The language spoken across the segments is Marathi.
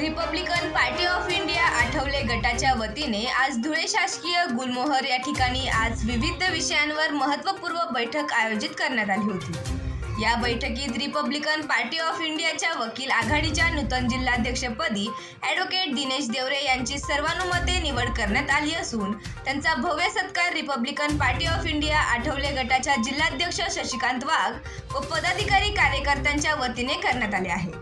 Republican Party of India Athawale गटाच्या वतीने आज धुळे शासकीय गुलमोहर या ठिकाणी आज विविध विषयांवर महत्त्वपूर्ण बैठक आयोजित करण्यात आली होती. या बैठकीत रिपब्लिकन पार्टी ऑफ इंडियाच्या वकील आघाडीच्या नूतन जिल्हाध्यक्षपदी ॲडव्होकेट दिनेश देवरे यांची सर्वानुमते निवड करण्यात आली असून त्यांचा भव्य सत्कार Republican Party of India Athawale गटाच्या जिल्हाध्यक्ष शशिकांत वाघ व पदाधिकारी कार्यकर्त्यांच्या वतीने करण्यात आले आहे.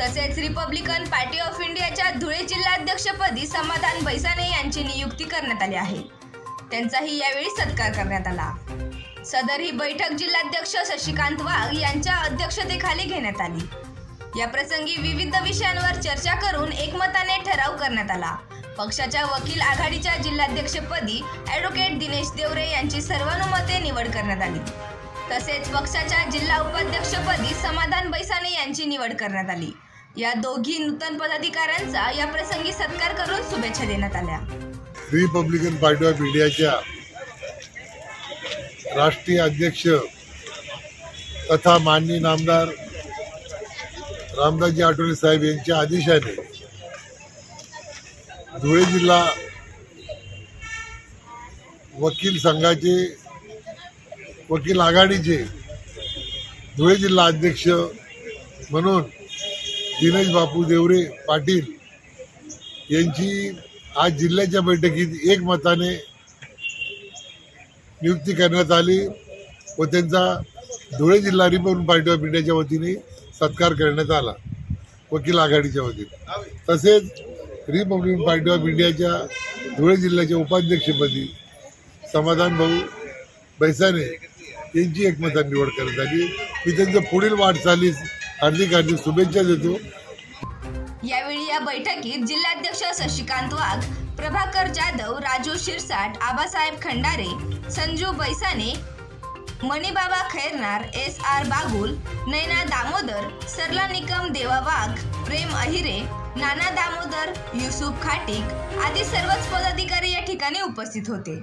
तसेच रिपब्लिकन पार्टी ऑफ इंडियाच्या धुळे जिल्हाध्यक्षपदी समाधान बैसाने यांची नियुक्ती करण्यात आली आहे. त्यांचाही यावेळी सत्कार करण्यात आला. सदर ही बैठक जिल्हाध्यक्ष शशिकांत वाघ यांच्या अध्यक्षतेखाली घेण्यात आली. या प्रसंगी विविध विषयांवर चर्चा करून एकमताने ठराव करण्यात आला. पक्षाच्या वकील आघाडीच्या जिल्हाध्यक्षपदी ॲडव्होकेट दिनेश देवरे यांची सर्वानुमते निवड करण्यात आली. तसेच पक्षाच्या जिल्हा उपाध्यक्षपदी समाधान बैसाने यांची निवड करण्यात आली. या दोघी नूतन पदाधिकाऱ्यांचा या प्रसंगी सत्कार करून शुभेच्छा देण्यात आल्या. रिपब्लिकन पार्टी ऑफ इंडियाच्या राष्ट्रीय अध्यक्ष तथा माननीय नामदार रामदासजी आठवले साहेब यांच्या आदेशाने धुळे जिल्हा वकील संघाचे वकील आघाडीचे धुळे जिल्हा अध्यक्ष म्हणून दिनेश बापू देवरे पाटील यांची आज जिल्ह्याच्या बैठकीत एकमताने नियुक्ती करण्यात आली व त्यांचा धुळे जिल्हा रिपब्लिक पार्टी ऑफ इंडियाच्या वतीने सत्कार करण्यात आला वकील आघाडीच्या वतीने. तसेच रिपब्लिकन पार्टी ऑफ इंडियाच्या धुळे जिल्ह्याच्या उपाध्यक्षपदी समाधान भाऊ बैसाने यांची एकमतात निवड करण्यात आली. मी त्यांच्या पुढील वाटचालीस हार्दिक हार्दिक शुभेच्छा देतो. यावेळी या बैठकीत जिल्हाध्यक्ष शशिकांत वाघ प्रभाकर जाधव राजू शिरसाट आबासाहेब खंडारे संजू बैसाने मणिबाबा खैरनार एस आर बागुल नैना दामोदर सरला निकम देवा वाघ प्रेम अहिरे नाना दामोदर युसुफ खाटिक आदी सर्वच पदाधिकारी या ठिकाणी उपस्थित होते.